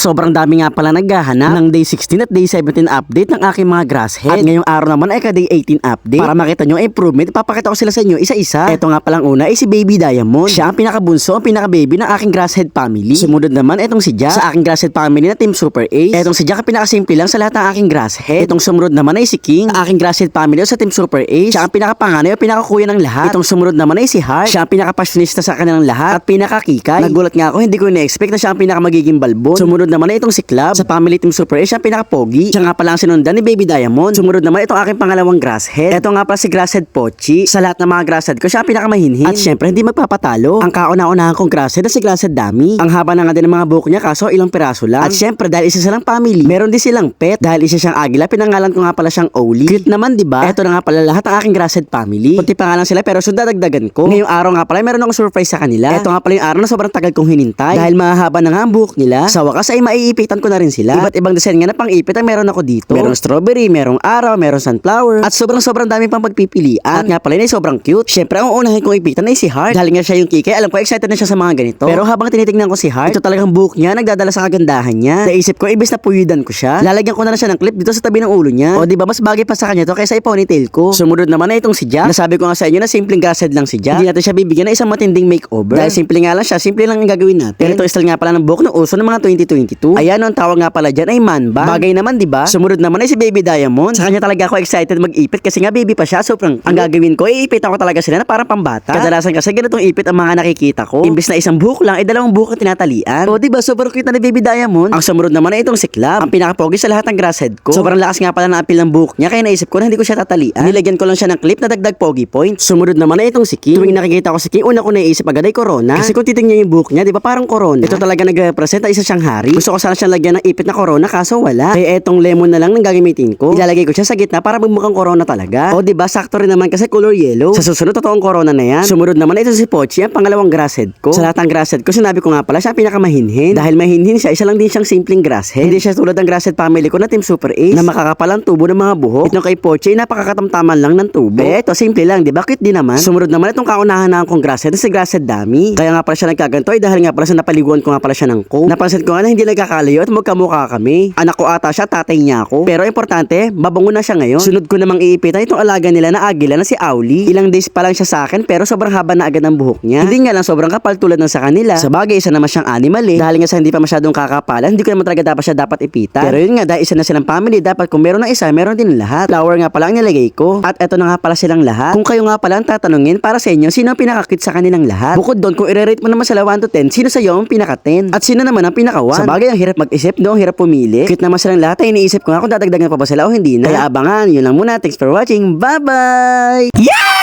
sobrang dami nga pala naghahanap ng day 16 at day 17 update ng aking mga grasshead. At ngayong araw naman ay ka day 18 update. Para makita nyo improvement, papakita ko sila sa inyo isa-isa. Ito nga palang una ay si Baby Diamond. Siya ang pinakabunso, ang pinaka-baby ng aking grasshead family. Sumunod naman itong si Jack sa aking grasshead family na Team Super Ace. Itong si Jack ang pinakasimple lang sa lahat ng aking grasshead. Itong sumunod naman ay si King, ang aking grasshead family sa Team Super Ace. Siya ang pinakapanganay o pinakakuya ng lahat. Itong sumunod naman ay si Heart. Siya ang pinakapassionista sa kanilang lahat at pinakakikay. Nagulat nga ako, hindi ko na-expect na siya ang pinakamagiging balbon. Sumunod naman ay itong si Club sa family Team Super Ace. Siya pinakapogi. Siya nga pala ang sinundan ni Baby Diamond. Sumunod naman itong aking pangalawang grasshead. Ito nga pala si grasshead Pochi. Sa lahat ng mga grasshead ko, siya ang pinakamahinhin. At syempre, hindi magpapatalo. Ang kauna-unahan kong grasshead na si grasshead Dami. Ang haba na nga din ng mga buhok niya kaso ilang piraso lang. At syempre, dahil isa silang family, meron din silang pet. Dahil isa siyang agila, pinangalan ko nga pala siyang Oli. Cute naman, di ba? Ito na nga pala lahat ng aking grasshead family. Kunti pa nga lang sila pero sundadagdagan ko. Ngayong araw nga pala, meron akong surprise sa kanila. Ito nga pala yung araw na sobrang tagal kong hinintay. Dahil mahahaba na nga ang buhok nila. Sa wakas ay maiipitan ko na rin sila. Iba't ibang design nga na pang ipit ang meron ako dito. Merong strawberry, merong araw, merong sunflower. At sobrang sobrang dami pang pagpipilian. At nga pala ay sobrang cute. Syempre, ang unahin kong ipitan ay si Heart. Dahil nga siya yung kikay, alam ko excited na siya sa mga ganito. Pero habang tinitingnan ko si Heart, ito talagang buhok niya, nagdadala sa kagandahan niya. Naisip ko, ibis na puyudan ko siya. Lalagyan ko na lang siya ng clip dito sa tabi ng ulo niya. O di ba mas bagay pa sa kanya to kaysa i-ponytail ko. Sumunod naman na itong si Jack. Nasabi ko nga sa inyo na simpleng gased lang si Jack. Hindi natin siya bibigyan ng isang matinding makeover. Dahil simple nga lang siya, simple lang ang gagawin natin. Pero ito style nga pala ng buhok ng uso ng mga 2022. Ayan, ang tawag nga pala dyan ay man bang. Bagay naman, di ba? Sumunod naman ay si Baby Diamond. Sa kanya talaga ako excited mag-ipit kasi nga baby pa siya. Sobrang ang gagawin ko, iipit ako talaga sila na parang pambata. Kadalasan kasi ganitong ipit ang mga nakikita ko. Imbis na isang buhok lang, ay dalawang buhok ang tinatalian. O, di ba? Sobrang cute na ni Baby Diamond. Ang sumunod naman ay itong si Club. Ang pinakapogi sa lahat ng grasshead ko. Sobrang lakas nga pala ng apil ng buhok niya kaya naisip ko na hindi ko siya tatalian. Nilagyan ko lang siya ng clip na dagdag pogi point. Sumunod naman ay itong si King. Tuwing nakikita ko si King, una ko naisip agad ay corona. Kasi kung titingnan yung buhok niya, di ba parang corona? Ito talaga nag-represent na isa siyang hari. Gusto ko sana siyang lagyan ng ipit na corona kaso wala. Kaya etong lemon na lang nang gagamitin ko. Ilalagay ko siya sa gitna para magmukhang corona talaga. O di ba sakto rin naman kasi color yellow. Sa susunod totoong corona na yan. Sumunod naman ito si Pochi, ang pangalawang grasshead ko. Sa lahat ng grasshead ko, sinabi ko nga pala siya ang pinakamahinhin. Dahil mahinhin siya, isa lang din siyang simpleng grasshead. Hindi siya tulad ng grasshead family ko na Team Super Ace na makakapalang tubo ng mga buhok. Itong kay Pochi, napakakatamtaman lang ng tubo. Eh, ito simple lang, di ba? Cute din naman. Sumunod naman itong kaunahan na akong grasshead na si grasshead dami. Kaya nga pala siya nagkaganto ay dahil nga pala sa napaliguan ko nga pala siya ng coke. Napansin ko nga na hindi nagkakalayo at magkamukha kami. Anak ko ata siya, tatay niya ako. Pero importante, babango na siya ngayon. Sunod ko namang iipitan itong alaga nila na agila na si Auli. Ilang days pa lang siya sa akin pero sobrang haba na agad ng buhok niya. Hindi nga lang sobrang kapal tulad ng sa kanila. Sa bagay, isa naman siyang animal eh. Dahil nga sa hindi pa masyadong kakapalan, hindi ko naman talaga dapat siya dapat ipitan. Pero yun nga, dahil isa na silang family, dapat kung meron ng isa, meron din lahat. Flower nga pala ang nilagay ko. At eto na nga pala silang lahat. Kung kayo nga pala ang tatanungin para sa inyo, sino ang pinakakit sa kanilang lahat? Bukod doon, kung i-rate mo naman sila 1 to 10, sino sa iyo ang pinaka 10? At sino naman ang pinaka 1? Bagay, ang hirap mag-isip, no? Hirap pumili. Cute naman silang lahat, ay iniisip ko nga kung dadagdagan pa ba sila o hindi na. Kaya abangan, yun lang muna. Thanks for watching. Bye-bye! Yeah!